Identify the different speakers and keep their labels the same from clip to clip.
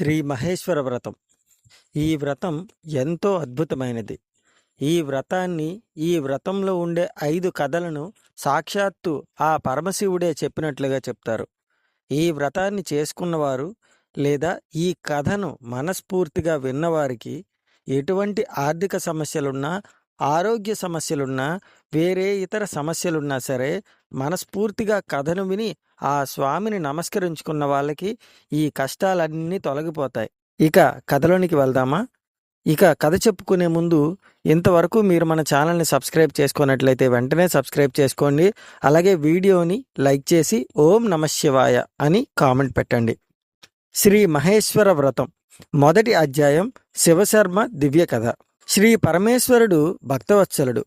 Speaker 1: శ్రీ మహేశ్వర వ్రతం. ఈ వ్రతం ఎంతో అద్భుతమైనది. ఈ వ్రతాన్ని ఈ వ్రతంలో ఉండే ఐదు కథలను సాక్షాత్తు ఆ పరమశివుడే చెప్పినట్లుగా చెప్తారు. ఈ వ్రతాన్ని చేసుకున్నవారు లేదా ఈ కథను మనస్ఫూర్తిగా విన్నవారికి ఎటువంటి ఆర్థిక సమస్యలున్నా ఆరోగ్య సమస్యలున్నా వేరే ఇతర సమస్యలున్నా సరే మనస్ఫూర్తిగా కథను విని ఆ స్వామిని నమస్కరించుకున్న వాళ్ళకి ఈ కష్టాలన్నీ తొలగిపోతాయి. ఇక కథలోనికి వెళ్దామా? ఇక కథ చెప్పుకునే ముందు ఇంతవరకు మీరు మన ఛానల్ని సబ్స్క్రైబ్ చేసుకున్నట్లయితే వెంటనే సబ్స్క్రైబ్ చేసుకోండి. అలాగే వీడియోని లైక్ చేసి ఓం నమశివాయ అని కామెంట్ పెట్టండి. శ్రీ మహేశ్వర వ్రతం. మొదటి అధ్యాయం శివశర్మ దివ్య కథ. శ్రీ పరమేశ్వరుడు భక్తవత్సలుడు.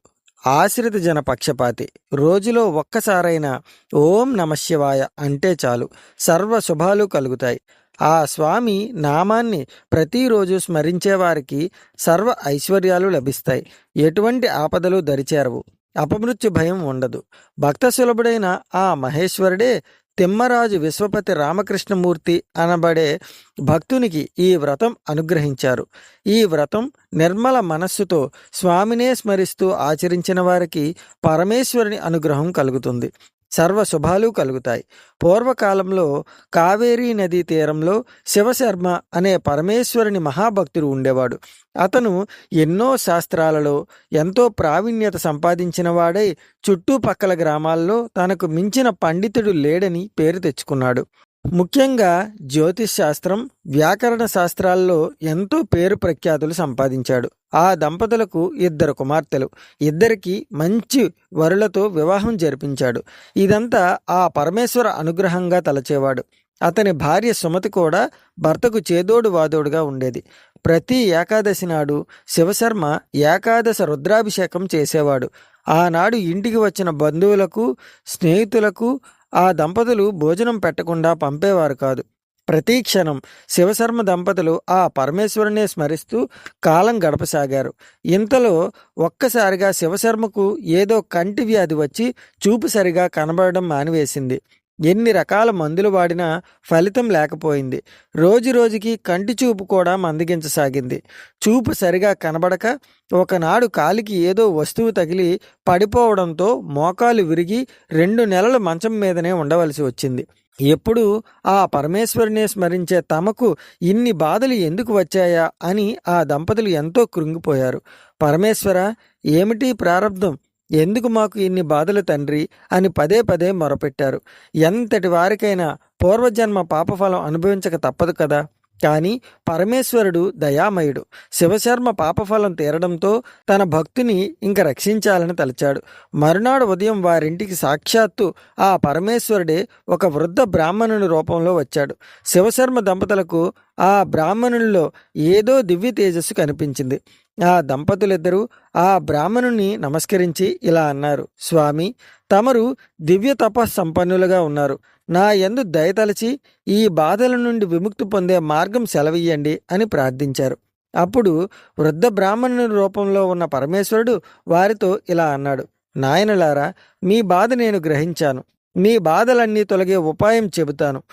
Speaker 1: ఆశ్రిత జన పక్షపాతి. రోజులో ఒక్కసారైనా ఓం నమశివాయ అంటే చాలు. సర్వ శుభాలు కలుగుతాయి. ఆ స్వామి నామాన్ని ప్రతిరోజు స్మరించే వారికి సర్వ ఐశ్వర్యాలు లభిస్తాయి. ఎటువంటి ఆపదలు దరిచేరవు. అపమృత్యు భయం ఉండదు. భక్త సులభుడైన ఆ మహేశ్వరుడే తిమ్మరాజు విశ్వపతి రామకృష్ణమూర్తి అనబడే భక్తునికి ఈ వ్రతం అనుగ్రహించారు. ఈ వ్రతం నిర్మల మనస్సుతో స్వామినే స్మరిస్తూ ఆచరించిన వారికి పరమేశ్వరుని అనుగ్రహం కలుగుతుంది. సర్వ శుభాలు కలుగుతాయి. పూర్వకాలంలో కావేరీ నదీ తీరంలో శివశర్మ అనే పరమేశ్వరుని మహాభక్తుడు ఉండేవాడు. అతను ఎన్నో శాస్త్రాలలో ఎంతో ప్రావీణ్యత సంపాదించినవాడై చుట్టుపక్కల గ్రామాల్లో తనకు మించిన పండితుడు లేడని పేరు తెచ్చుకున్నాడు. ముఖ్యంగా జ్యోతిష్ శాస్త్రం వ్యాకరణ శాస్త్రాల్లో ఎంతో పేరు ప్రఖ్యాతులు సంపాదించాడు. ఆ దంపతులకు ఇద్దరు కుమార్తెలు. ఇద్దరికి మంచి వరులతో వివాహం జరిపించాడు. ఇదంతా ఆ పరమేశ్వర అనుగ్రహంగా తలచేవాడు. అతని భార్య సుమతి కూడా భర్తకు చేదోడు వాదోడుగా ఉండేది. ప్రతి ఏకాదశి నాడు శివశర్మ ఏకాదశ రుద్రాభిషేకం చేసేవాడు. ఆనాడు ఇంటికి వచ్చిన బంధువులకు స్నేహితులకు ఆ దంపతులు భోజనం పెట్టకుండా పంపేవారు కాదు. ప్రతి క్షణం శివశర్మ దంపతులు ఆ పరమేశ్వరునే స్మరిస్తూ కాలం గడపసాగారు. ఇంతలో ఒక్కసారిగా శివశర్మకు ఏదో కంటి వ్యాధి వచ్చి చూపు సరిగా కనబడడం మానివేసింది. ఎన్ని రకాల మందులు వాడినా ఫలితం లేకపోయింది. రోజు రోజుకి కంటి చూపు కూడా మందగించసాగింది. చూపు సరిగా కనబడక ఒకనాడు కాలికి ఏదో వస్తువు తగిలి పడిపోవడంతో మోకాలు విరిగి రెండు నెలలు మంచం మీదనే ఉండవలసి వచ్చింది. ఎప్పుడు ఆ పరమేశ్వరునే స్మరించే తమకు ఇన్ని బాధలు ఎందుకు వచ్చాయా అని ఆ దంపతులు ఎంతో కృంగిపోయారు. పరమేశ్వర ఏమిటి ప్రారంధం ఎందుకు మాకు ఇన్ని బాధలు తండ్రి? అని పదే పదే మొరపెట్టారు. ఎంతటి వారికైనా పూర్వజన్మ పాపఫలం అనుభవించక తప్పదు కదా? కానీ పరమేశ్వరుడు దయామయుడు. శివశర్మ పాపఫలం తీరడంతో తన భక్తుని ఇంక రక్షించాలని తలచాడు. మరునాడు ఉదయం వారింటికి సాక్షాత్తు ఆ పరమేశ్వరుడే ఒక వృద్ధ బ్రాహ్మణుని రూపంలో వచ్చాడు. శివశర్మ దంపతులకు ఆ బ్రాహ్మణుల్లో ఏదో దివ్య తేజస్సు కనిపించింది. ఆ దంపతులిద్దరూ ఆ బ్రాహ్మణుని నమస్కరించి ఇలా అన్నారు స్వామి తమరు దివ్య తపస్సంపన్నులుగా ఉన్నారు. నా ఎందు దయతలచి ఈ బాధల నుండి విముక్తి పొందే మార్గం సెలవియ్యండి అని ప్రార్థించారు. అప్పుడు వృద్ధ బ్రాహ్మణుని రూపంలో ఉన్న పరమేశ్వరుడు వారితో ఇలా అన్నాడు నాయనలారా మీ బాధ నేను గ్రహించాను. మీ బాధలన్నీ తొలగే ఉపాయం చెబుతాను.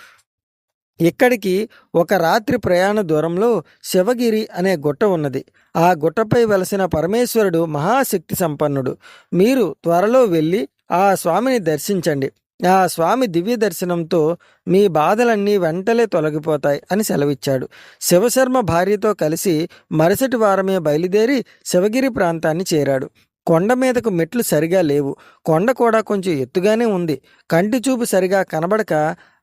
Speaker 1: ఇక్కడికి ఒక రాత్రి ప్రయాణ దూరంలో శివగిరి అనే గుట్ట ఉన్నది. ఆ గుట్టపై వెలసిన పరమేశ్వరుడు మహాశక్తి సంపన్నుడు. మీరు త్వరలో వెళ్ళి ఆ స్వామిని దర్శించండి. ఆ స్వామి దివ్య దర్శనంతో మీ బాధలన్నీ వెంటనే తొలగిపోతాయి అని సెలవిచ్చాడు. శివశర్మ భార్యతో కలిసి మరుసటి వారమే బయలుదేరి శివగిరి ప్రాంతాన్ని చేరాడు. కొండ మీదకు మెట్లు సరిగా లేవు. కొండ కూడా కొంచెం ఎత్తుగానే ఉంది. కంటి చూపు సరిగా కనబడక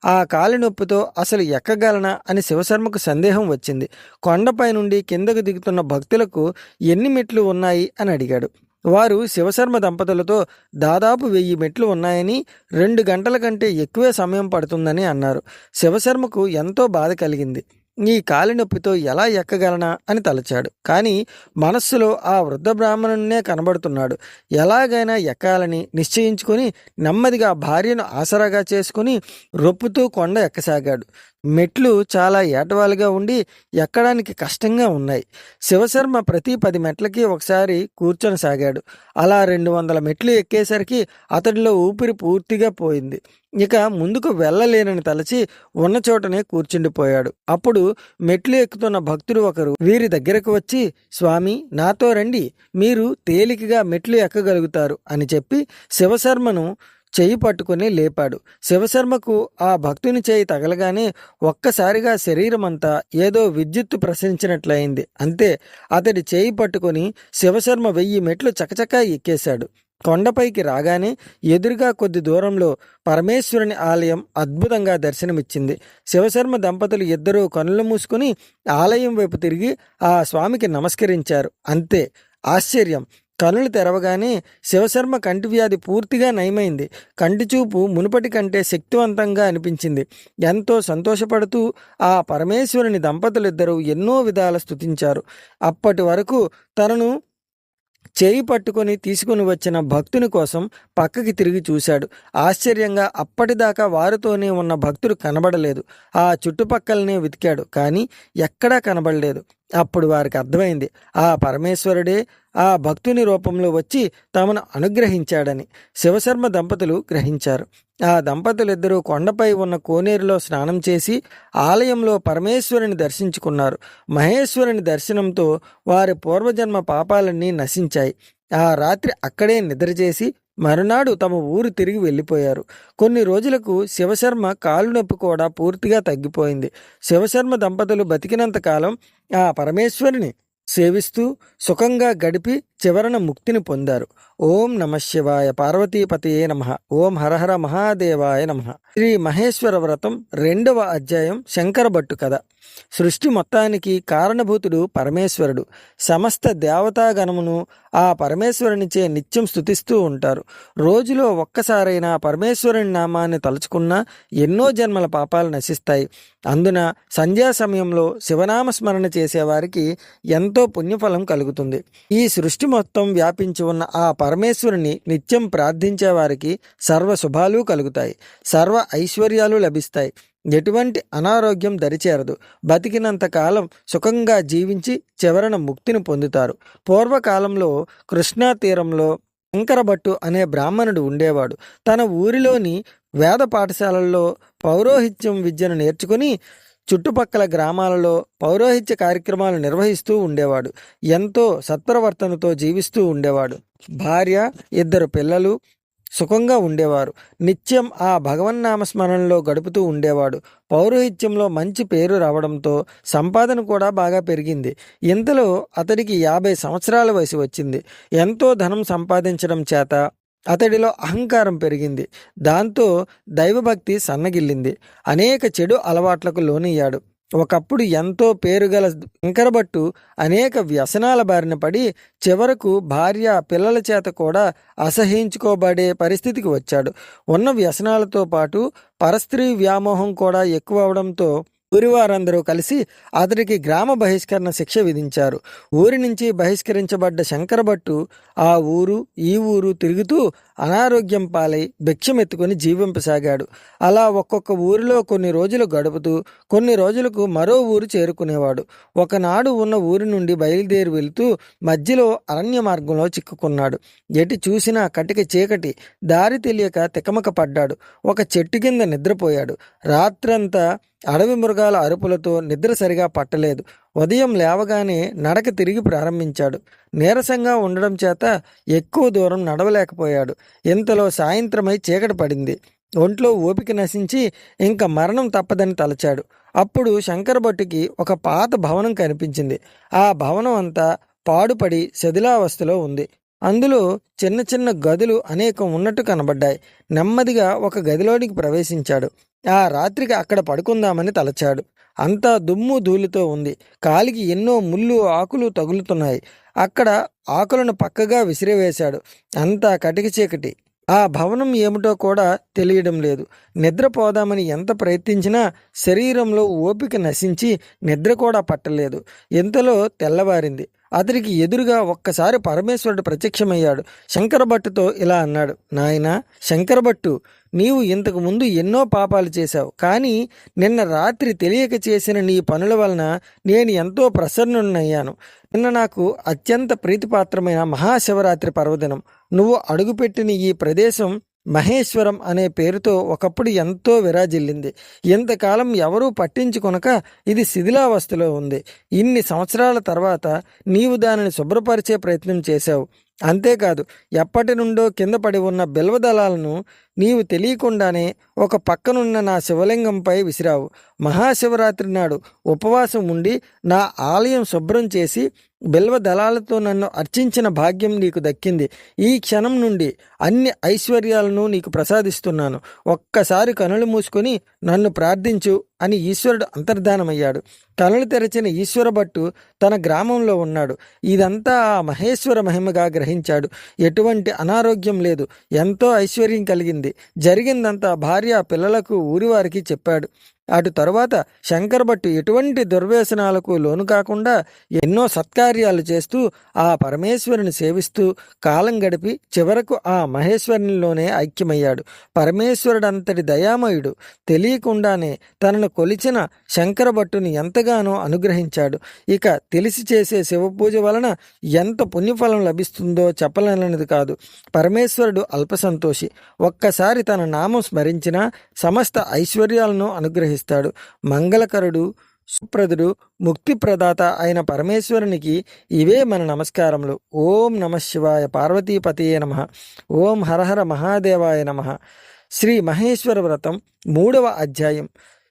Speaker 1: ఆ కాలి నొప్పితో అసలు ఎక్కగలనా అని శివశర్మకు సందేహం వచ్చింది. కొండపై నుండి కిందకు దిగుతున్న భక్తులకు ఎన్ని మెట్లు ఉన్నాయి అని అడిగాడు. వారు శివశర్మ దంపతులతో దాదాపు వెయ్యి మెట్లు ఉన్నాయని రెండు గంటల కంటే ఎక్కువే సమయం పడుతుందని అన్నారు. శివశర్మకు ఎంతో బాధ కలిగింది. ఈ కాలి నొప్పితో ఎలా ఎక్కగలనా అని తలచాడు. కానీ మనస్సులో ఆ వృద్ధ బ్రాహ్మణునే కనబడుతున్నాడు. ఎలాగైనా ఎక్కాలని నిశ్చయించుకొని నెమ్మదిగా భార్యను ఆసరాగా చేసుకుని రొప్పుతూ కొండ ఎక్కసాగాడు. మెట్లు చాలా ఏటవాలుగా ఉండి ఎక్కడానికి కష్టంగా ఉన్నాయి. శివశర్మ ప్రతి పది మెట్లకి ఒకసారి కూర్చొని సాగాడు అలా రెండు వందల మెట్లు ఎక్కేసరికి అతడిలో ఊపిరి పూర్తిగా పోయింది. ఇక ముందుకు వెళ్ళలేనని తలచి ఉన్న చోటనే కూర్చుండిపోయాడు. అప్పుడు మెట్లు ఎక్కుతున్న భక్తుడు ఒకరు వీరి దగ్గరకు వచ్చి స్వామి నాతో రండి. మీరు తేలికగా మెట్లు ఎక్కగలుగుతారు అని చెప్పి శివశర్మను చెయ్యి పట్టుకుని లేపాడు. శివశర్మకు ఆ భక్తుని చేయి తగలగానే ఒక్కసారిగా శరీరమంతా ఏదో విద్యుత్తు ప్రసరించినట్లయింది. అంతే అతడి చేయి పట్టుకొని శివశర్మ వెయ్యి మెట్లు చకచకా ఎక్కేశాడు. కొండపైకి రాగానే ఎదురుగా కొద్ది దూరంలో పరమేశ్వరుని ఆలయం అద్భుతంగా దర్శనమిచ్చింది. శివశర్మ దంపతులు ఇద్దరూ కనులు మూసుకుని ఆలయం వైపు తిరిగి ఆ స్వామికి నమస్కరించారు. అంతే ఆశ్చర్యం. కనులు తెరవగానే శివశర్మ కంటి వ్యాధి పూర్తిగా నయమైంది. కంటి చూపు మునుపటి కంటే శక్తివంతంగా అనిపించింది. ఎంతో సంతోషపడుతూ ఆ పరమేశ్వరుని దంపతులిద్దరూ ఎన్నో విధాల స్థుతించారు అప్పటి వరకు తనను చేయి పట్టుకొని తీసుకుని వచ్చిన భక్తుని కోసం పక్కకి తిరిగి చూశాడు. ఆశ్చర్యంగా అప్పటిదాకా వారితోనే ఉన్న భక్తుడు కనబడలేదు. ఆ చుట్టుపక్కలనే వెతికాడు కానీ ఎక్కడా కనబడలేదు. అప్పుడు వారికి అర్థమైంది ఆ పరమేశ్వరుడే ఆ భక్తుని రూపంలో వచ్చి తమను అనుగ్రహించాడని శివశర్మ దంపతులు గ్రహించారు. ఆ దంపతులిద్దరూ కొండపై ఉన్న కోనేరులో స్నానం చేసి ఆలయంలో పరమేశ్వరుని దర్శించుకున్నారు. మహేశ్వరుని దర్శనంతో వారి పూర్వజన్మ పాపాలన్నీ నశించాయి. ఆ రాత్రి అక్కడే నిద్ర చేసి మరునాడు తమ ఊరు తిరిగి వెళ్ళిపోయారు. కొన్ని రోజులకు శివశర్మ కాలు నొప్పి కూడా పూర్తిగా తగ్గిపోయింది. శివశర్మ దంపతులు బతికినంత కాలం ఆ పరమేశ్వరుని సేవిస్తూ సుఖంగా గడిపి చివరన ముక్తిని పొందారు. ఓం నమ శివాయ పార్వతీపతియే నమ. ఓం హరహర మహాదేవాయ నమ. శ్రీ మహేశ్వర వ్రతం రెండవ అధ్యాయం శంకరభట్టు కథ. సృష్టి మొత్తానికి కారణభూతుడు పరమేశ్వరుడు. సమస్త దేవతాగణమును ఆ పరమేశ్వరునిచే నిత్యం స్తుతిస్తూ ఉంటారు. రోజులో ఒక్కసారైనా పరమేశ్వరుని నామాన్ని తలుచుకున్నా ఎన్నో జన్మల పాపాలు నశిస్తాయి. అందున సంధ్యా సమయంలో శివనామ స్మరణ చేసేవారికి ఎంతో పుణ్యఫలం కలుగుతుంది. ఈ సృష్టి మొత్తం వ్యాపించి ఉన్న ఆ పరమేశ్వరుని నిత్యం ప్రార్థించే వారికి సర్వ శుభాలు కలుగుతాయి. సర్వ ఐశ్వర్యాలు లభిస్తాయి. ఎటువంటి అనారోగ్యం దరిచేరదు. బతికినంత కాలం సుఖంగా జీవించి చివరన ముక్తిని పొందుతారు. పూర్వకాలంలో కృష్ణా తీరంలో శంకరభట్టు అనే బ్రాహ్మణుడు ఉండేవాడు. తన ఊరిలోని వేద పాఠశాలల్లో పౌరోహిత్యం విద్యను నేర్చుకుని చుట్టుపక్కల గ్రామాలలో పౌరోహిత్య కార్యక్రమాలు నిర్వహిస్తూ ఉండేవాడు. ఎంతో సత్ప్రవర్తనతో జీవిస్తూ ఉండేవాడు. భార్య ఇద్దరు పిల్లలు సుఖంగా ఉండేవారు. నిత్యం ఆ భగవన్నామస్మరణలో గడుపుతూ ఉండేవాడు. పౌరోహిత్యంలో మంచి పేరు రావడంతో సంపాదన కూడా బాగా పెరిగింది. ఇంతలో అతడికి యాభై సంవత్సరాల వయసు వచ్చింది. ఎంతో ధనం సంపాదించడం చేత అతడిలో అహంకారం పెరిగింది. దాంతో దైవభక్తి సన్నగిల్లింది. అనేక చెడు అలవాట్లకు లోనయ్యాడు. ఒకప్పుడు ఎంతో పేరుగల శంకరభట్టు అనేక వ్యసనాల బారిన పడి చివరకు భార్య పిల్లల చేత కూడా అసహించుకోబడే పరిస్థితికి వచ్చాడు. ఉన్న వ్యసనాలతో పాటు పరస్త్రీ వ్యామోహం కూడా ఎక్కువ అవడంతో ఊరి వారందరూ కలిసి అతడికి గ్రామ బహిష్కరణ శిక్ష విధించారు. ఊరి నుంచి బహిష్కరించబడ్డ శంకరభట్టు ఆ ఊరు ఈ ఊరు తిరుగుతూ అనారోగ్యం పాలై భిక్షమెత్తుకుని జీవింపసాగాడు. అలా ఒక్కొక్క ఊరిలో కొన్ని రోజులు గడుపుతూ కొన్ని రోజులకు మరో ఊరు చేరుకునేవాడు. ఒకనాడు ఉన్న ఊరి నుండి బయలుదేరి వెళుతూ మధ్యలో అరణ్య మార్గంలో చిక్కుకున్నాడు. ఎటు చూసినా కటిక చీకటి దారి తెలియక తికమక పడ్డాడు. ఒక చెట్టు కింద నిద్రపోయాడు. రాత్రంతా అడవి మృగాల అరుపులతో నిద్ర సరిగా పట్టలేదు. ఉదయం లేవగానే నడక తిరిగి ప్రారంభించాడు. నీరసంగా ఉండడం చేత ఎక్కువ దూరం నడవలేకపోయాడు. ఇంతలో సాయంత్రమై చీకటి పడింది. ఒంట్లో ఓపిక నశించి ఇంకా మరణం తప్పదని తలచాడు. అప్పుడు శంకరభట్టుకి ఒక పాత భవనం కనిపించింది. ఆ భవనం అంతా పాడుపడి శిథిలావస్థలో ఉంది. అందులో చిన్న చిన్న గదులు అనేకం ఉన్నట్టు కనబడ్డాయి. నెమ్మదిగా ఒక గదిలోనికి ప్రవేశించాడు. ఆ రాత్రికి అక్కడ పడుకుందామని తలచాడు. అంతా దుమ్ము ధూళితో ఉంది. కాలికి ఎన్నో ముళ్ళు ఆకులు తగులుతున్నాయి. అక్కడ ఆకులను పక్కగా విసిరివేశాడు. అంతా కటిక చీకటి. ఆ భవనం ఏమిటో కూడా తెలియడం లేదు. నిద్రపోదామని ఎంత ప్రయత్నించినా శరీరంలో ఓపిక నశించి నిద్ర కూడా పట్టలేదు. ఇంతలో తెల్లవారింది. అతనికి ఎదురుగా ఒక్కసారి పరమేశ్వరుడు ప్రత్యక్షమయ్యాడు. శంకరభట్టుతో ఇలా అన్నాడు. నాయనా శంకరభట్టు నీవు ఇంతకు ముందు ఎన్నో పాపాలు చేశావు. కానీ నిన్న రాత్రి తెలియక చేసిన నీ పనుల వలన నేను ఎంతో ప్రసన్నున్నయ్యాను నిన్న నాకు అత్యంత ప్రీతిపాత్రమైన మహాశివరాత్రి పర్వదినం. నువ్వు అడుగుపెట్టిన ఈ ప్రదేశం మహేశ్వరం అనే పేరుతో ఒకప్పుడు ఎంతో విరాజిల్లింది. ఇంతకాలం ఎవరూ పట్టించుకొనక ఇది శిథిలావస్థలో ఉంది. ఇన్ని సంవత్సరాల తర్వాత నీవు దానిని శుభ్రపరిచే ప్రయత్నం చేశావు. అంతేకాదు ఎప్పటి నుండో కింద పడి ఉన్న బిల్వదళాలను నీవు తెలియకుండానే ఒక పక్కనున్న నా శివలింగంపై విసిరావు. మహాశివరాత్రి నాడు ఉపవాసం ఉండి నా ఆలయం శుభ్రం చేసి బిల్వ దళాలతో నన్ను అర్చించిన భాగ్యం నీకు దక్కింది. ఈ క్షణం నుండి అన్ని ఐశ్వర్యాలను నీకు ప్రసాదిస్తున్నాను. ఒక్కసారి కనులు మూసుకొని నన్ను ప్రార్థించు అని ఈశ్వరుడు అంతర్ధానమయ్యాడు. కనులు తెరచిన ఈశ్వర భట్టు తన గ్రామంలో ఉన్నాడు. ఇదంతా ఆ మహేశ్వర మహిమగా గ్రహించాడు. ఎటువంటి అనారోగ్యం లేదు. ఎంతో ఐశ్వర్యం కలిగింది. జరిగిందంతా భార్య పిల్లలకు ఊరివారికి చెప్పాడు. అటు తరువాత శంకర్ భట్టు ఎటువంటి దుర్వ్యసనాలకు లోను కాకుండా ఎన్నో సత్కార్యాలు చేస్తూ ఆ పరమేశ్వరుని సేవిస్తూ కాలం గడిపి చివరకు ఆ మహేశ్వరునిలోనే ఐక్యమయ్యాడు. పరమేశ్వరుడంతటి దయామయుడు. తెలియకుండానే తనను కొలిచిన శంకర భట్టుని ఎంతగానో అనుగ్రహించాడు. ఇక తెలిసి చేసే శివపూజ వలన ఎంత పుణ్యఫలం లభిస్తుందో చెప్పలేనది కాదు. పరమేశ్వరుడు అల్పసంతోషి ఒక్కసారి తన నామం స్మరించినా సమస్త ఐశ్వర్యాలను అనుగ్రహిస్తాడు. మంగళకరుడు సుప్రదుడు ముక్తి ప్రదాత అయిన పరమేశ్వరునికి ఇవే మన నమస్కారములు. ఓం నమ శివాయ పార్వతీపతియే నమ. ఓం హరహర మహాదేవాయ నమ. శ్రీ మహేశ్వర వ్రతం మూడవ అధ్యాయం.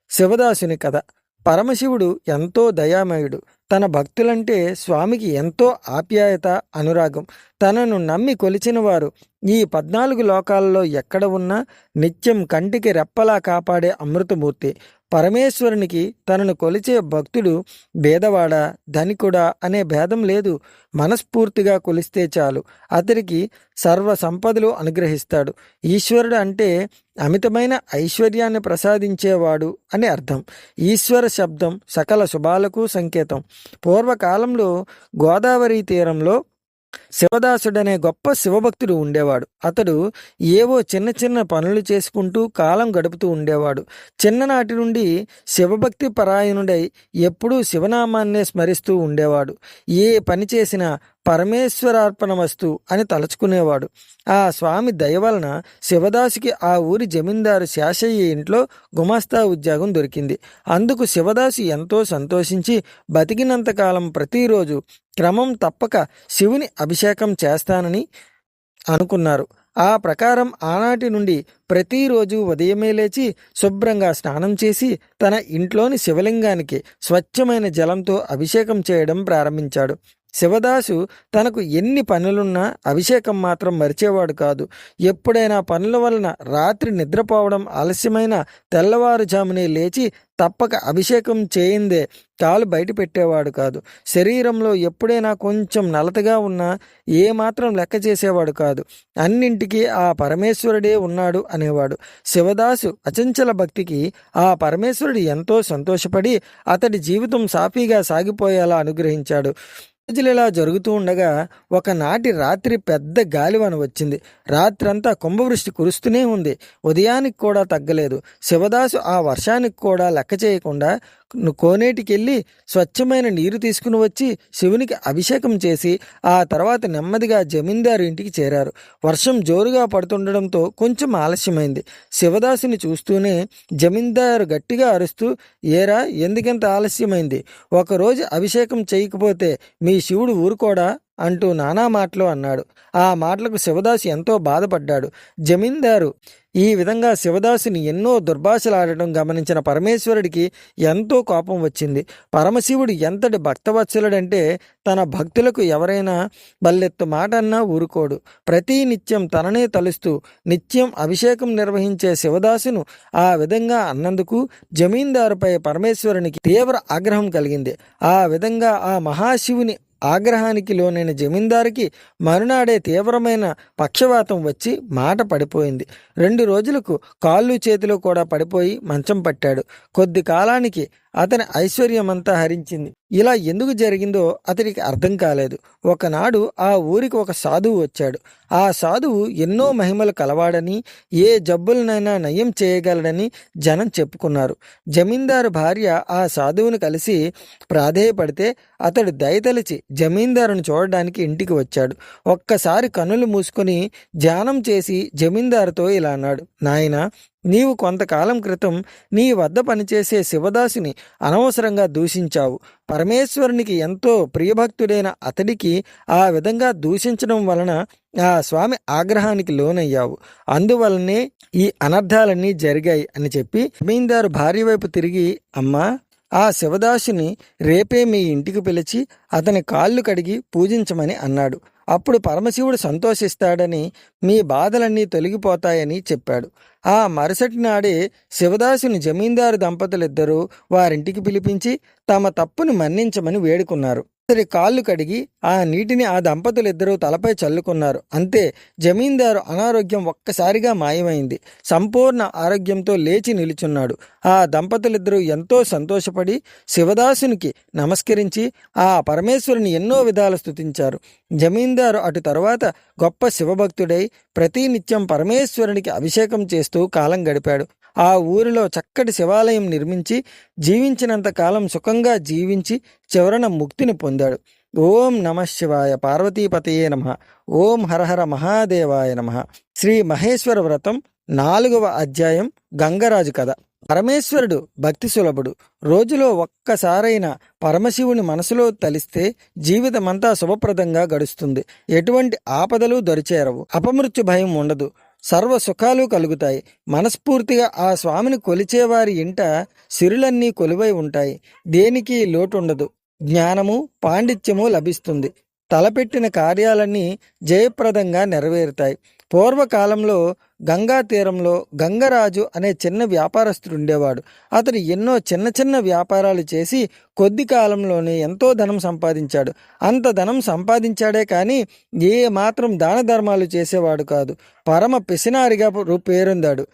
Speaker 1: శివదాసుని కథ. పరమశివుడు ఎంతో దయామయుడు. తన భక్తులంటే స్వామికి ఎంతో ఆప్యాయత అనురాగం. తనను నమ్మి కొలిచిన వారు ఈ పద్నాలుగు లోకాలలో ఎక్కడ ఉన్నా నిత్యం కంటికి రెప్పలా కాపాడే అమృతమూర్తి. పరమేశ్వరునికి తనను కొలిచే భక్తుడు భేదవాడా ధనికుడా అనే భేదం లేదు. మనస్ఫూర్తిగా కొలిస్తే చాలు. అతడికి సర్వ సంపదలు అనుగ్రహిస్తాడు. ఈశ్వరుడు అంటే అమితమైన ఐశ్వర్యాన్ని ప్రసాదించేవాడు అని అర్థం. ఈశ్వర శబ్దం సకల శుభాలకు సంకేతం. పూర్వకాలంలో గోదావరి తీరంలో శివదాసుడనే గొప్ప శివభక్తుడు ఉండేవాడు. అతడు ఏవో చిన్న చిన్న పనులు చేసుకుంటూ కాలం గడుపుతూ ఉండేవాడు. చిన్ననాటి నుండి శివభక్తి పరాయణుడై ఎప్పుడూ శివనామాన్నే స్మరిస్తూ ఉండేవాడు. ఏ పని చేసినా పరమేశ్వరార్పణమస్తు అని తలుచుకునేవాడు. ఆ స్వామి దయ వలన శివదాసుకి ఆ ఊరి జమీందారు శాసయ్య ఇంట్లో గుమాస్తా ఉద్యోగం దొరికింది. అందుకు శివదాసు ఎంతో సంతోషించి బతికినంతకాలం ప్రతిరోజు క్రమం తప్పక శివుని అభిషేకం చేస్తానని అనుకున్నారు. ఆ ప్రకారం ఆనాటి నుండి ప్రతిరోజు ఉదయమే లేచి శుభ్రంగా స్నానం చేసి తన ఇంట్లోని శివలింగానికి స్వచ్ఛమైన జలంతో అభిషేకం చేయడం ప్రారంభించాడు. శివదాసు తనకు ఎన్ని పనులున్నా అభిషేకం మాత్రం మరిచేవాడు కాదు. ఎప్పుడైనా పనుల వలన రాత్రి నిద్రపోవడం ఆలస్యమైన తెల్లవారుజామునే లేచి తప్పక అభిషేకం చేయిందే కాలు బయట పెట్టేవాడు కాదు. శరీరంలో ఎప్పుడైనా కొంచెం నలతగా ఉన్నా ఏమాత్రం లెక్క చేసేవాడు కాదు. అన్నింటికీ ఆ పరమేశ్వరుడే ఉన్నాడు అనేవాడు. శివదాసు అచంచల భక్తికి ఆ పరమేశ్వరుడు ఎంతో సంతోషపడి అతడి జీవితం సాఫీగా సాగిపోయేలా అనుగ్రహించాడు. రోజులు ఇలా జరుగుతూ ఉండగా ఒకనాటి రాత్రి పెద్ద గాలివాన వచ్చింది. రాత్రంతా కుంభవృష్టి కురుస్తూనే ఉంది. ఉదయానికి కూడా తగ్గలేదు. శివదాసు ఆ వర్షానికి కూడా లెక్క చేయకుండా కోనేటికెళ్ళి స్వచ్ఛమైన నీరు తీసుకుని వచ్చి శివునికి అభిషేకం చేసి ఆ తర్వాత నెమ్మదిగా జమీందారు ఇంటికి చేరారు. వర్షం జోరుగా పడుతుండడంతో కొంచెం ఆలస్యమైంది. శివదాసుని చూస్తూనే జమీందారు గట్టిగా అరుస్తూ ఏరా ఎందుకెంత ఆలస్యమైంది? ఒకరోజు అభిషేకం చేయకపోతే మీ శివుడు ఊరుకోడా అంటూ నానా మాటలు అన్నాడు. ఆ మాటలకు శివదాసు ఎంతో బాధపడ్డాడు. జమీందారు ఈ విధంగా శివదాసుని ఎన్నో దుర్భాషలాడటం గమనించిన పరమేశ్వరుడికి ఎంతో కోపం వచ్చింది. పరమశివుడు ఎంతటి భక్తవత్సలుడంటే తన భక్తులకు ఎవరైనా బల్లెత్తు మాట అన్నా ఊరుకోడు. ప్రతి నిత్యం తననే తలుస్తూ నిత్యం అభిషేకం నిర్వహించే శివదాసును ఆ విధంగా అన్నందుకు జమీందారుపై పరమేశ్వరునికి తీవ్ర ఆగ్రహం కలిగింది. ఆ విధంగా ఆ మహాశివుని ఆగ్రహానికి లోనైన జమీందారుకి మరునాడే తీవ్రమైన పక్షవాతం వచ్చి మాట పడిపోయింది. రెండు రోజులకు కాళ్ళు చేతిలో కూడా పడిపోయి మంచం పట్టాడు. కొద్ది కాలానికి అతని ఐశ్వర్యమంతా హరించింది. ఇలా ఎందుకు జరిగిందో అతనికి అర్థం కాలేదు. ఒకనాడు ఆ ఊరికి ఒక సాధువు వచ్చాడు. ఆ సాధువు ఎన్నో మహిమలు కలవాడని ఏ జబ్బులనైనా నయం చేయగలడని జనం చెప్పుకున్నారు. జమీందారు భార్య ఆ సాధువును కలిసి ప్రాధేయపడితే అతడు దయతలిచి జమీందారును చూడడానికి ఇంటికి వచ్చాడు. ఒక్కసారి కన్నులు మూసుకొని ధ్యానం చేసి జమీందారుతో ఇలా అన్నాడు నాయన నీవు కొంతకాలం క్రితం నీ వద్ద పనిచేసే శివదాసుని అనవసరంగా దూషించావు. పరమేశ్వరునికి ఎంతో ప్రియభక్తుడైన అతడికి ఆ విధంగా దూషించడం వలన ఆ స్వామి ఆగ్రహానికి లోనయ్యావు. అందువలనే ఈ అనర్థాలన్నీ జరిగాయి అని చెప్పి జమీందారు భార్య వైపు తిరిగి అమ్మా ఆ శివదాసుని రేపే మీ ఇంటికి పిలిచి అతని కాళ్ళు కడిగి పూజించమని అన్నాడు. అప్పుడు పరమశివుడు సంతోషిస్తాడని మీ బాధలన్నీ తొలగిపోతాయని చెప్పాడు. ఆ మరుసటి నాడే శివదాసుని జమీందారు దంపతులిద్దరూ వారింటికి పిలిపించి తమ తప్పును మన్నించమని వేడుకున్నారు. అతని కాళ్ళు కడిగి ఆ నీటిని ఆ దంపతులిద్దరూ తలపై చల్లుకున్నారు. అంతే జమీందారు అనారోగ్యం ఒక్కసారిగా మాయమైంది. సంపూర్ణ ఆరోగ్యంతో లేచి నిలుచున్నాడు. ఆ దంపతులిద్దరూ ఎంతో సంతోషపడి శివదాసునికి నమస్కరించి ఆ పరమేశ్వరుని ఎన్నో విధాలు స్థుతించారు జమీందారు అటు తరువాత గొప్ప శివభక్తుడై ప్రతినిత్యం పరమేశ్వరునికి అభిషేకం చేస్తూ కాలం గడిపాడు. ఆ ఊరిలో చక్కటి శివాలయం నిర్మించి జీవించినంత కాలం సుఖంగా జీవించి చివరన ముక్తిని పొందాడు. ఓం నమ శివాయ పార్వతీపతయే నమ. ఓం హరహర మహాదేవాయ నమ. శ్రీ మహేశ్వర వ్రతం నాలుగవ అధ్యాయం గంగరాజు కథ. పరమేశ్వరుడు భక్తి సులభుడు. రోజులో ఒక్కసారైనా పరమశివుని మనసులో తలిస్తే జీవితమంతా శుభప్రదంగా గడుస్తుంది. ఎటువంటి ఆపదలు దొరిచేరవు. అపమృత్యు భయం ఉండదు. సర్వ సుఖాలు కలుగుతాయి. మనస్ఫూర్తిగా ఆ స్వామిని కొలిచేవారి ఇంట సిరులన్నీ కొలువై ఉంటాయి. దేనికి లోటుండదు. జ్ఞానము పాండిత్యము లభిస్తుంది. తలపెట్టిన కార్యాలన్నీ జయప్రదంగా నెరవేరుతాయి. పూర్వకాలంలో గంగా తీరంలో గంగరాజు అనే చిన్న వ్యాపారస్తుడు ఉండేవాడు. అతడు ఎన్నో చిన్న చిన్న వ్యాపారాలు చేసి కొద్ది కాలంలోనే ఎంతో ధనం సంపాదించాడు. అంత ధనం సంపాదించాడే కానీ ఏ మాత్రం దాన ధర్మాలు చేసేవాడు కాదు. పరమ పిసినారిగా పేరొందాడు.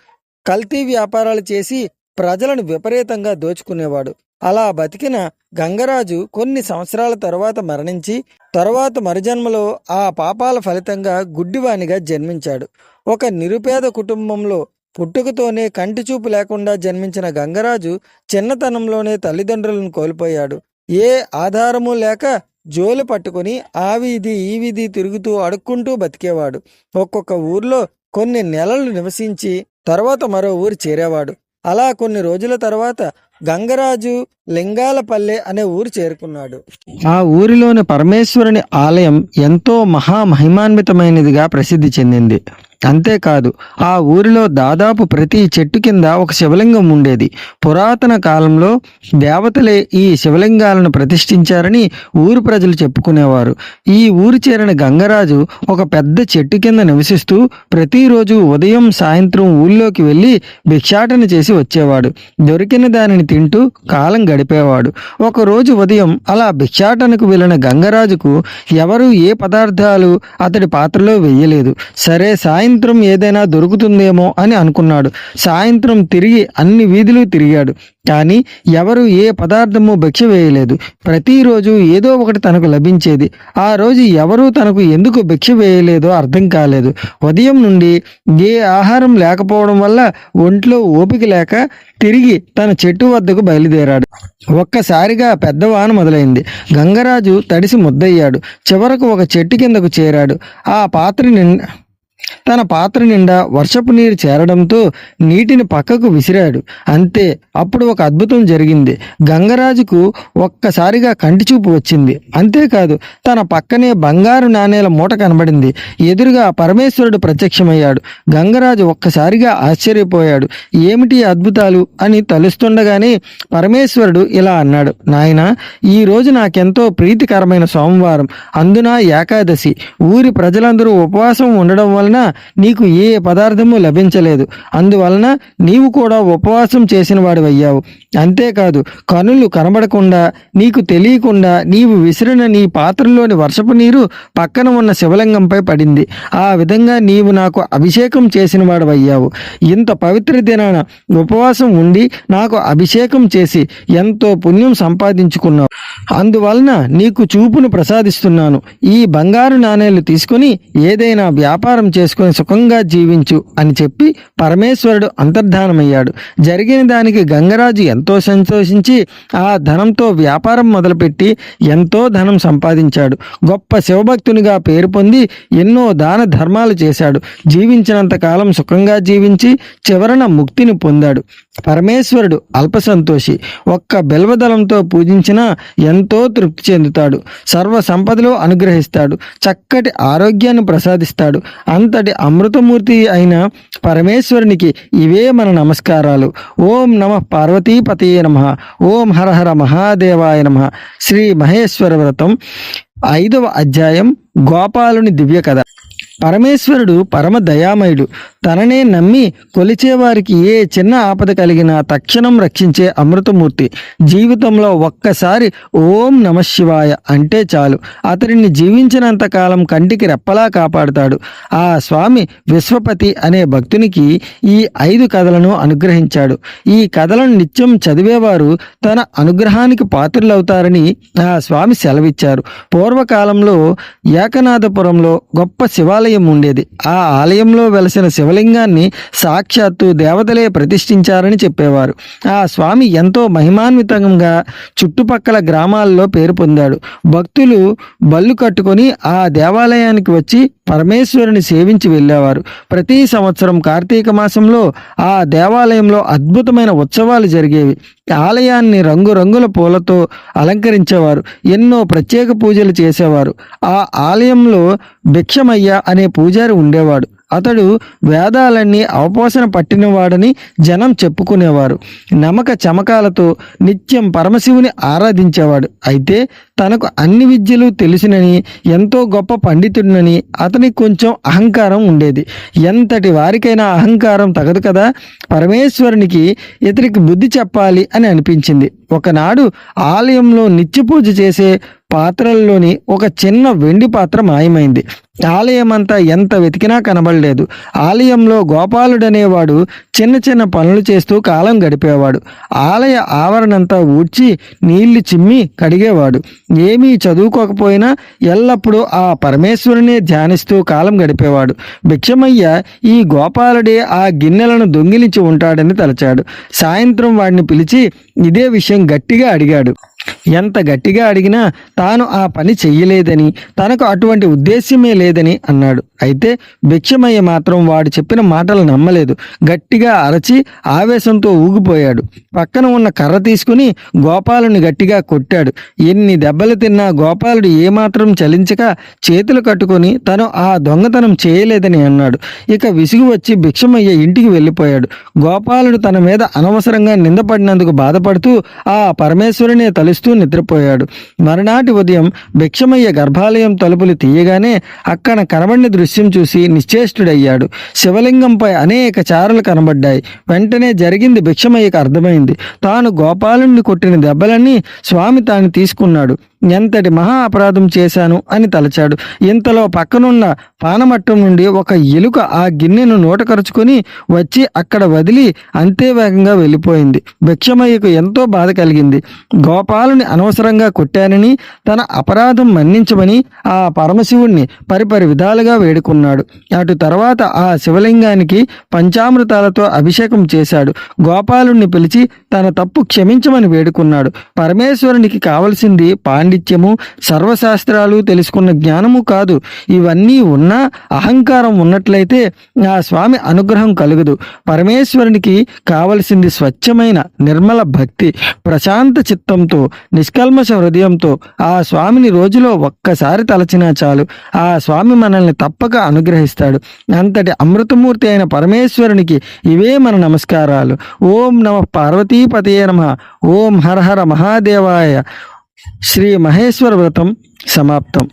Speaker 1: కల్తీ వ్యాపారాలు చేసి ప్రజలను విపరీతంగా దోచుకునేవాడు. అలా బతికిన గంగరాజు కొన్ని సంవత్సరాల తరువాత మరణించి తరువాత మరుజన్మలో ఆ పాపాల ఫలితంగా గుడ్డివానిగా జన్మించాడు. ఒక నిరుపేద కుటుంబంలో పుట్టుకతోనే కంటి చూపు లేకుండా జన్మించిన గంగరాజు చిన్నతనంలోనే తల్లిదండ్రులను కోల్పోయాడు. ఏ ఆధారము లేక జోలు పట్టుకొని ఆ వీధి ఈ వీధి తిరుగుతూ అడుక్కుంటూ బతికేవాడు. ఒక్కొక్క ఊర్లో కొన్ని నెలలు నివసించి తర్వాత మరో ఊరు చేరేవాడు. అలా కొన్ని రోజుల తర్వాత గంగరాజు లింగాలపల్లె అనే ఊరు చేరుకున్నాడు. ఆ ఊరిలోని పరమేశ్వరుని ఆలయం ఎంతో మహామహిమాన్వితమైనదిగా ప్రసిద్ధి చెందింది. అంతేకాదు ఆ ఊరిలో దాదాపు ప్రతి చెట్టు కింద ఒక శివలింగం ఉండేది. పురాతన కాలంలో దేవతలే ఈ శివలింగాలను ప్రతిష్ఠించారని ఊరు ప్రజలు చెప్పుకునేవారు. ఈ ఊరు చేరిన గంగరాజు ఒక పెద్ద చెట్టు కింద నివసిస్తూ ప్రతిరోజు ఉదయం సాయంత్రం ఊళ్ళోకి వెళ్ళి భిక్షాటన చేసి వచ్చేవాడు. దొరికిన దానిని తింటూ కాలం గడిపేవాడు. ఒకరోజు ఉదయం అలా భిక్షాటనకు వెళ్ళిన గంగరాజుకు ఎవరు ఏ పదార్థాలు అతడి పాత్రలో వెయ్యలేదు. సరే సాయంత్రం ఏదైనా దొరుకుతుందేమో అని అనుకున్నాడు. సాయంత్రం తిరిగి అన్ని వీధులు తిరిగాడు. కానీ ఎవరు ఏ పదార్థము భిక్ష వేయలేదు. ప్రతిరోజు ఏదో ఒకటి తనకు లభించేది. ఆ రోజు ఎవరూ తనకు ఎందుకు భిక్ష వేయలేదో అర్థం కాలేదు. ఉదయం నుండి ఏ ఆహారం లేకపోవడం వల్ల ఒంట్లో ఓపిక లేక తిరిగి తన చెట్టు వద్దకు బయలుదేరాడు. ఒక్కసారిగా పెద్ద వాన మొదలైంది. గంగరాజు తడిసి ముద్దయ్యాడు. చివరకు ఒక చెట్టు కిందకు చేరాడు. ఆ పాత్ర నిండా తన పాత్ర నిండా వర్షపు నీరు చేరడంతో నీటిని పక్కకు విసిరాడు. అంతే అప్పుడు ఒక అద్భుతం జరిగింది. గంగరాజుకు ఒక్కసారిగా కంటి చూపు వచ్చింది. అంతేకాదు తన పక్కనే బంగారు నాణేల మూట కనబడింది. ఎదురుగా పరమేశ్వరుడు ప్రత్యక్షమయ్యాడు. గంగరాజు ఒక్కసారిగా ఆశ్చర్యపోయాడు. ఏమిటి అద్భుతాలు? అని తలుస్తుండగానే పరమేశ్వరుడు ఇలా అన్నాడు. నాయన ఈ రోజు నాకెంతో ప్రీతికరమైన సోమవారం. అందున ఏకాదశి. ఊరి ప్రజలందరూ ఉపవాసం ఉండడం వలన వలన నీకు ఏ పదార్థము లభించలేదు. అందువలన నీవు కూడా ఉపవాసం చేసిన వాడివయ్యావు అంతేకాదు కనులు కనబడకుండా నీకు తెలియకుండా నీవు విసిరిన నీ పాత్రలోని వర్షపు నీరు పక్కన ఉన్న శివలింగంపై పడింది. ఆ విధంగా నీవు నాకు అభిషేకం చేసిన వాడవయ్యావు ఇంత పవిత్ర దినాన ఉపవాసం ఉండి నాకు అభిషేకం చేసి ఎంతో పుణ్యం సంపాదించుకున్నావు. అందువలన నీకు చూపును ప్రసాదిస్తున్నాను. ఈ బంగారు నాణేలు తీసుకుని ఏదైనా వ్యాపారం చేసుకుని సుఖంగా జీవించు అని చెప్పి పరమేశ్వరుడు అంతర్ధానమయ్యాడు. జరిగిన దానికి గంగరాజు ఎంతో సంతోషించి ఆ ధనంతో వ్యాపారం మొదలుపెట్టి ఎంతో ధనం సంపాదించాడు. గొప్ప శివభక్తునిగా పేరు పొంది ఎన్నో దాన ధర్మాలు చేశాడు. జీవించినంత కాలం సుఖంగా జీవించి చివరన ముక్తిని పొందాడు. పరమేశ్వరుడు అల్పసంతోషి ఒక్క బెల్వదలంతో పూజించినా ఎంతో తృప్తి చెందుతాడు. సర్వ సంపదలు అనుగ్రహిస్తాడు. చక్కటి ఆరోగ్యాన్ని ప్రసాదిస్తాడు. అంతటి అమృతమూర్తి అయిన పరమేశ్వరునికి ఇవే మన నమస్కారాలు. ఓం నమ పార్వతీపతియే నమ. ఓం హరహర మహాదేవాయ నమ. శ్రీ మహేశ్వర వ్రతం ఐదవ అధ్యాయం గోపాలుని దివ్య కథ. పరమేశ్వరుడు పరమ దయామయుడు. తననే నమ్మి కొలిచేవారికి ఏ చిన్న ఆపద కలిగినా తక్షణం రక్షించే అమృతమూర్తి. జీవితంలో ఒక్కసారి ఓం నమ శివాయ అంటే చాలు. అతడిని జీవించినంత కాలం కంటికి రెప్పలా కాపాడుతాడు. ఆ స్వామి విశ్వపతి అనే భక్తునికి ఈ ఐదు కథలను అనుగ్రహించాడు. ఈ కథలను నిత్యం చదివేవారు తన అనుగ్రహానికి పాత్రులవుతారని ఆ స్వామి సెలవిచ్చారు. పూర్వకాలంలో ఏకనాథపురంలో గొప్ప శివాలయం ఉండేది. ఆ ఆలయంలో వెలసిన శివలింగాన్ని సాక్షాత్తు దేవతలే ప్రతిష్ఠించారని చెప్పేవారు. ఆ స్వామి ఎంతో మహిమాన్వితంగా చుట్టుపక్కల గ్రామాల్లో పేరు పొందాడు. భక్తులు బళ్ళు కట్టుకొని ఆ దేవాలయానికి వచ్చి పరమేశ్వరుని సేవించి వెళ్ళేవారు. ప్రతి సంవత్సరం కార్తీక మాసంలో ఆ దేవాలయంలో అద్భుతమైన ఉత్సవాలు జరిగేవి. ఆలయాన్ని రంగురంగుల పూలతో అలంకరించేవారు. ఎన్నో ప్రత్యేక పూజలు చేసేవారు. ఆ ఆలయంలో భిక్షమయ్య అనే పూజారి ఉండేవాడు. అతడు వేదాలన్నీ అవపోసన పట్టినవాడని జనం చెప్పుకునేవారు. నమక చమకాలతో నిత్యం పరమశివుని ఆరాధించేవాడు. అయితే తనకు అన్ని విద్యలు తెలిసినని ఎంతో గొప్ప పండితుడినని అతనికి కొంచెం అహంకారం ఉండేది. ఎంతటి వారికైనా అహంకారం తగదు కదా? పరమేశ్వరునికి ఇతనికి బుద్ధి చెప్పాలి అని అనిపించింది. ఒకనాడు ఆలయంలో నిత్య పూజ చేసే పాత్రల్లోని ఒక చిన్న వెండి పాత్ర మాయమైంది. ఆలయమంతా ఎంత వెతికినా కనబడలేదు. ఆలయంలో గోపాలుడనేవాడు చిన్న చిన్న పనులు చేస్తూ కాలం గడిపేవాడు. ఆలయ ఆవరణంతా ఊడ్చి నీళ్ళు చిమ్మి కడిగేవాడు. ఏమీ చదువుకోకపోయినా ఎల్లప్పుడూ ఆ పరమేశ్వరునే ధ్యానిస్తూ కాలం గడిపేవాడు. భిక్షమయ్య ఈ గోపాలుడే ఆ గిన్నెలను దొంగిలించి ఉంటాడని తలచాడు. సాయంత్రం వాడిని పిలిచి ఇదే విషయం గట్టిగా అడిగాడు. ఎంత గట్టిగా అడిగినా తాను ఆ పని చెయ్యలేదని తనకు అటువంటి ఉద్దేశ్యమే లేదని అన్నాడు. అయితే భిక్షమయ్య మాత్రం వాడు చెప్పిన మాటలు నమ్మలేదు. గట్టిగా అరచి ఆవేశంతో ఊగిపోయాడు. పక్కన ఉన్న కర్ర తీసుకుని గోపాలుని గట్టిగా కొట్టాడు. ఎన్ని దెబ్బలు తిన్నా గోపాలుడు ఏమాత్రం చలించక చేతులు కట్టుకొని తను ఆ దొంగతనం చేయలేదని అన్నాడు. ఇక విసుగు వచ్చి భిక్షమయ్య ఇంటికి వెళ్ళిపోయాడు. గోపాలుడు తన మీద అనవసరంగా నిందపడినందుకు బాధపడుతూ ఆ పరమేశ్వరునే తలుస్తూ నిద్రపోయాడు. మరునాటి ఉదయం భిక్షమయ్య గర్భాలయం తలుపులు తీయగానే అక్కడ కనబడిన దృశ్యం చూసి నిశ్చేష్టుడయ్యాడు. శివలింగంపై అనేక చారలు కనబడ్డాయి. వెంటనే జరిగింది భిక్షమయ్యకు అర్థమైంది. తాను గోపాలుణ్ణి కొట్టిన దెబ్బలన్నీ స్వామి తాను తీసుకున్నాడు. ఎంతటి మహా అపరాధం చేశాను అని తలచాడు. ఇంతలో పక్కనున్న పానమట్టం నుండి ఒక ఎలుక ఆ గిన్నెను నోటకరుచుకొని వచ్చి అక్కడ వదిలి అంతే వేగంగా వెళ్ళిపోయింది. భిక్షమయ్యకు ఎంతో బాధ కలిగింది. గోపాలుని అనవసరంగా కొట్టానని తన అపరాధం మన్నించమని ఆ పరమశివుణ్ణి పరిపరి విధాలుగా వేడుకున్నాడు. అటు తర్వాత ఆ శివలింగానికి పంచామృతాలతో అభిషేకం చేశాడు. గోపాలుణ్ణి పిలిచి తన తప్పు క్షమించమని వేడుకున్నాడు. పరమేశ్వరునికి కావలసింది పాండిత్యము సర్వశాస్త్రాలు తెలుసుకున్న జ్ఞానము కాదు. ఇవన్నీ ఉన్నా అహంకారం ఉన్నట్లయితే ఆ స్వామి అనుగ్రహం కలుగదు. పరమేశ్వరునికి కావలసింది స్వచ్ఛమైన నిర్మల భక్తి ప్రశాంత చిత్తంతో నిష్కల్మష హృదయంతో ఆ స్వామిని రోజులో ఒక్కసారి తలచినా చాలు. ఆ స్వామి మనల్ని తప్పక అనుగ్రహిస్తాడు. అంతటి అమృతమూర్తి అయిన పరమేశ్వరునికి ఇవే మన నమస్కారాలు. ఓం నమ శ్రీపతయే నమ. ఓం హర హర మహాదేవాయ. శ్రీ మహేశ్వర వ్రతం సమాప్తం.